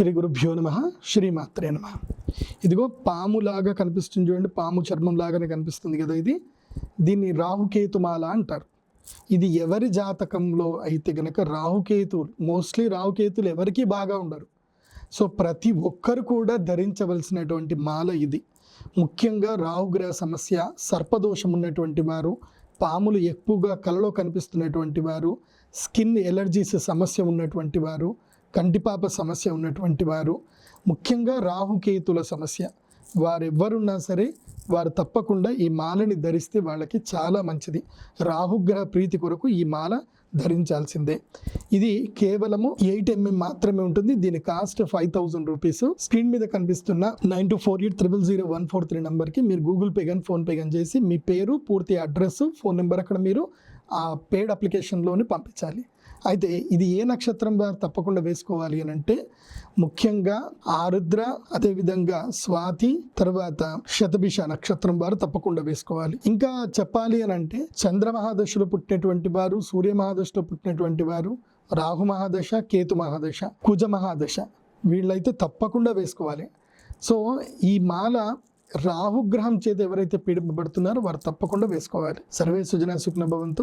శ్రీ గురుభ్యో నమ శ్రీమాత్రే నమ. ఇదిగో పాములాగా కనిపిస్తుంది చూడండి పాము చర్మం లాగానే కనిపిస్తుంది కదా ఇది. దీన్ని రాహుకేతుమాల అంటారు. ఇది ఎవరి జాతకంలో అయితే గనక రాహుకేతువులు మోస్ట్లీ రాహుకేతులు ఎవరికీ బాగా ఉండరు. సో ప్రతి ఒక్కరు కూడా ధరించవలసినటువంటి మాల ఇది. ముఖ్యంగా రాహుగ్రహ సమస్య సర్పదోషం ఉన్నటువంటి వారు పాములు ఎక్కువగా కలలో కనిపిస్తున్నటువంటి వారు స్కిన్ ఎలర్జీస్ సమస్య ఉన్నటువంటి వారు కంటిపాప సమస్య ఉన్నటువంటి వారు ముఖ్యంగా రాహుకేతుల సమస్య. వారెవ్వరున్నా సరే వారు తప్పకుండా ఈ మాలని ధరిస్తే వాళ్ళకి చాలా మంచిది. రాహుగ్రహ ప్రీతి కొరకు ఈ మాల ధరించాల్సిందే. ఇది కేవలము ఎయిట్ ఎంఎం మాత్రమే ఉంటుంది. దీని cost five thousand rupees. Screen మీద కనిపిస్తున్న nine two four eight triple zero one four three నెంబర్కి మీరు గూగుల్ పే కానీ ఫోన్పే కానీ చేసి మీ పేరు పూర్తి అడ్రస్ ఫోన్ నెంబర్ అక్కడ మీరు ఆ పేడ్ అప్లికేషన్లోని పంపించాలి. అయితే ఇది ఏ నక్షత్రం వారు తప్పకుండా వేసుకోవాలి అని అంటే ముఖ్యంగా ఆరుద్ర అదేవిధంగా స్వాతి తర్వాత శతభిష నక్షత్రం వారు తప్పకుండా వేసుకోవాలి. ఇంకా చెప్పాలి అని అంటే చంద్ర మహాదశలో పుట్టినటువంటి వారు సూర్య మహాదశలో పుట్టినటువంటి వారు రాహు మహాదశ కేతు మహాదశ కుజ మహాదశ వీళ్ళైతే తప్పకుండా వేసుకోవాలి. సో ఈ మాల రాహుగ్రహం చేత ఎవరైతే పీడింపబడుతున్నారో వారు తప్పకుండా వేసుకోవాలి. సర్వే సుజనా సుఖ్నభవంతో